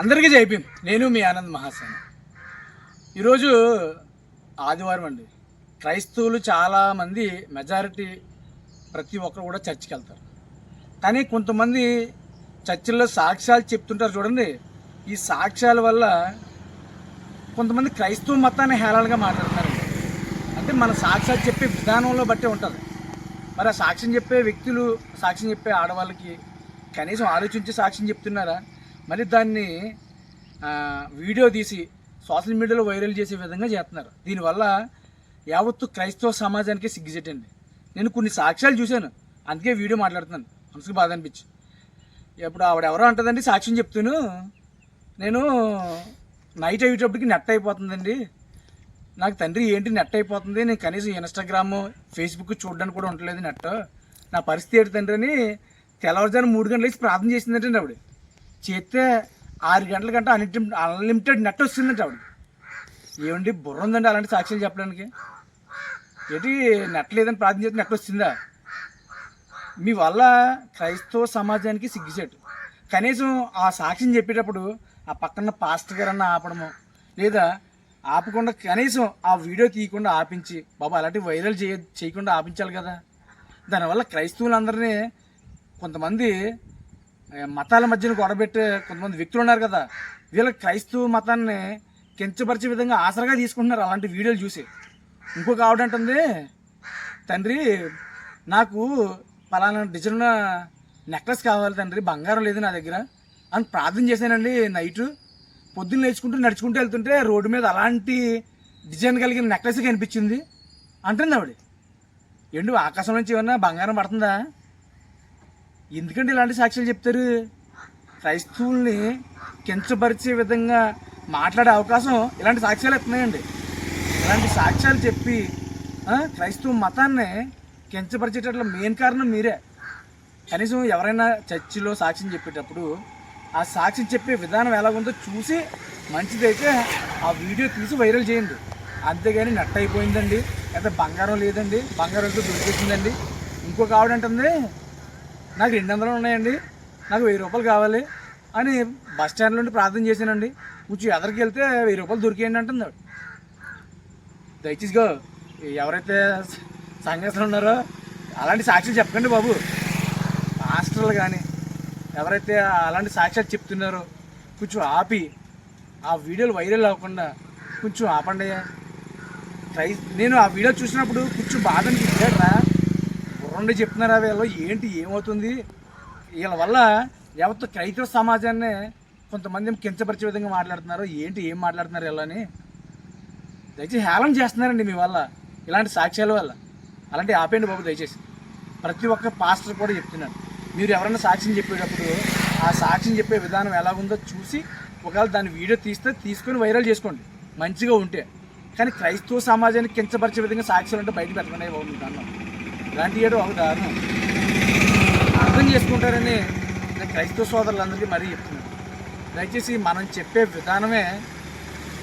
అందరికీ జైపీం నేను మీ ఆనంద్ మహాసేన. ఈరోజు ఆదివారం అండి. క్రైస్తవులు చాలామంది మెజారిటీ ప్రతి ఒక్కరు కూడా చర్చికి వెళ్తారు. కానీ కొంతమంది చర్చిల్లో సాక్ష్యాలు చెప్తుంటారు చూడండి. ఈ సాక్ష్యాల వల్ల కొంతమంది క్రైస్తవ మతాన్ని హేళనగా మాట్లాడతారు అంటే మన సాక్ష్యాలు చెప్పే విధానంలో బట్టే ఉంటుంది. మరి ఆ సాక్ష్యం చెప్పే వ్యక్తులు సాక్ష్యం చెప్పే ఆడవాళ్ళకి కనీసం ఆలోచించి సాక్ష్యం చెప్తున్నారా? మరి దాన్ని వీడియో తీసి సోషల్ మీడియాలో వైరల్ చేసే విధంగా చేస్తున్నారు. దీనివల్ల యావత్తు క్రైస్తవ సమాజానికి సిగ్గుజెట్టండి నేను కొన్ని సాక్ష్యాలు చూశాను. అందుకే వీడియో మాట్లాడుతున్నాను. మనసుకు బాధ అనిపించి. ఇప్పుడు ఆవిడ ఎవరో అంటుందండి సాక్ష్యం చెప్తాను. నేను నైట్ అయ్యేటప్పటికి నెట్ అయిపోతుందండి. నాకు తండ్రి ఏంటి నెట్ అయిపోతుంది? నేను కనీసం ఇన్స్టాగ్రామ్ ఫేస్బుక్ చూడడానికి కూడా ఉండలేదు నెట్. నా పరిస్థితి ఏంటి తండ్రి అని తెల్లవారుజాను మూడు గంటలు వేసి ప్రార్థన చేసిందంటే ఆవిడ. చేస్తే ఆరు గంటల గంట అన్లిమిటెడ్ అన్లిమిటెడ్ నెట్ వస్తుందంట ఆవిడ. ఏమండి బుర్ర ఉందండి అలాంటి సాక్ష్యాలు చెప్పడానికి? ఏంటి నెట్ లేదని ప్రార్థన చేస్తే నెట్ వస్తుందా? మీ వల్ల క్రైస్తవ సమాజానికి సిగ్గుచేటు. కనీసం ఆ సాక్ష్యం చెప్పేటప్పుడు ఆ పక్కన పాస్టర్ గారన్న ఆపడము లేదా ఆపకుండా కనీసం ఆ వీడియో తీయకుండా ఆపించి బాబా అలాంటి వైరల్ చేయ చేయకుండా ఆపించాలి కదా. దానివల్ల క్రైస్తవులందరినీ కొంతమంది మతాల మధ్యన గొడబెట్టే కొంతమంది వ్యక్తులు ఉన్నారు కదా వీళ్ళ క్రైస్తవ మతాన్ని కించపరిచే విధంగా ఆసరగా తీసుకుంటున్నారు అలాంటి వీడియోలు చూసి. ఇంకొక ఆవిడ అంటుంది తండ్రి నాకు పలానా డిజైన్ నెక్లెస్ కావాలి తండ్రి బంగారం లేదు నా దగ్గర. అని ప్రార్థన చేశానండి నైట్. పొద్దున్న లేచుకుంటూ నడుచుకుంటూ వెళ్తుంటే రోడ్డు మీద అలాంటి డిజైన్ కలిగిన నెక్లెస్ కనిపించింది. అంటుంది ఆవిడ. ఏంటి ఆకాశం నుంచి ఏమన్నా బంగారం పడుతుందా? ఎందుకంటే ఇలాంటి సాక్ష్యాలు చెప్తారు? క్రైస్తవుల్ని కించపరిచే విధంగా మాట్లాడే అవకాశం ఇలాంటి సాక్ష్యాలు ఇస్తున్నాయండి ఇలాంటి సాక్ష్యాలు చెప్పి క్రైస్తవ మతాన్ని కించపరిచేటట్ల మెయిన్ కారణం మీరే. కనీసం ఎవరైనా చర్చిలో సాక్ష్యం చెప్పేటప్పుడు ఆ సాక్ష్యం చెప్పే విధానం ఎలా ఉందో చూసి మంచిదైతే ఆ వీడియో తీసి వైరల్ చేయండి. అంతేగాని నట్ అయిపోయిందండి. అయితే బంగారం లేదండి. బంగారం అయితే దొరికేసిందండి. ఇంకొక ఆవిడ అంటుంది నాకు రెండు వందలు ఉన్నాయండి. నాకు వెయ్యి రూపాయలు కావాలి అని బస్ స్టాండ్ నుండి ప్రార్థన చేశానండి. కొంచెం ఎదరికి వెళ్తే వెయ్యి రూపాయలు దొరికేయండి అంటున్నాడు. దయచేసిగా ఎవరైతే సంఘస్థలు ఉన్నారో అలాంటి సాక్ష్యాలు చెప్పకండి బాబు. మాస్టర్లు కానీ ఎవరైతే అలాంటి సాక్ష్యాలు చెప్తున్నారో కొంచెం ఆపి. ఆ వీడియోలు వైరల్ అవ్వకుండా కొంచెం ఆపండి ట్రై నేను ఆ వీడియో చూసినప్పుడు కొంచెం బాధ అనిపించాడురా బుర్రండి చెప్తున్నారా వీళ్ళు. ఏంటి ఏమవుతుంది? వీళ్ళ వల్ల యావత్తు క్రైస్తవ సమాజాన్ని కొంతమంది కించపరిచే విధంగా మాట్లాడుతున్నారు. ఏంటి ఏం మాట్లాడుతున్నారు వీళ్ళని దయచేసి హేళన చేస్తున్నారండి మీ వల్ల ఇలాంటి సాక్ష్యాల వల్ల. అలాంటి ఆపేయండి బాబు దయచేసి. ప్రతి ఒక్క పాస్టర్ కూడా చెప్తున్నాను మీరు ఎవరైనా సాక్ష్యం చెప్పేటప్పుడు ఆ సాక్ష్యం చెప్పే విధానం ఎలా ఉందో చూసి ఒకవేళ దాని వీడియో తీస్తే తీసుకొని వైరల్ చేసుకోండి. మంచిగా ఉంటే. కానీ క్రైస్తవ సమాజాన్ని కించపరిచే విధంగా సాక్ష్యాలు అంటే బయట పెట్టకుండా బాగుంటుంది అన్నాం ఇలాంటి ఒక దారుణం. అర్థం చేసుకుంటారని నేను క్రైస్తవ సోదరులందరికీ మరీ చెప్తున్నాను. దయచేసి మనం చెప్పే విధానమే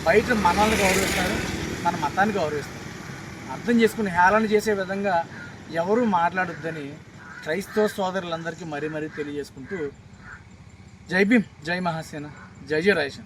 బయట మనల్ని గౌరవిస్తారు మన మతాన్ని గౌరవిస్తారు. అర్థం చేసుకుని హేళన చేసే విధంగా ఎవరు మాట్లాడొద్దని క్రైస్తవ సోదరులందరికీ మరీ మరీ తెలియజేసుకుంటూ జై భీమ్ జై మహాసేన జై జయ రాయసేన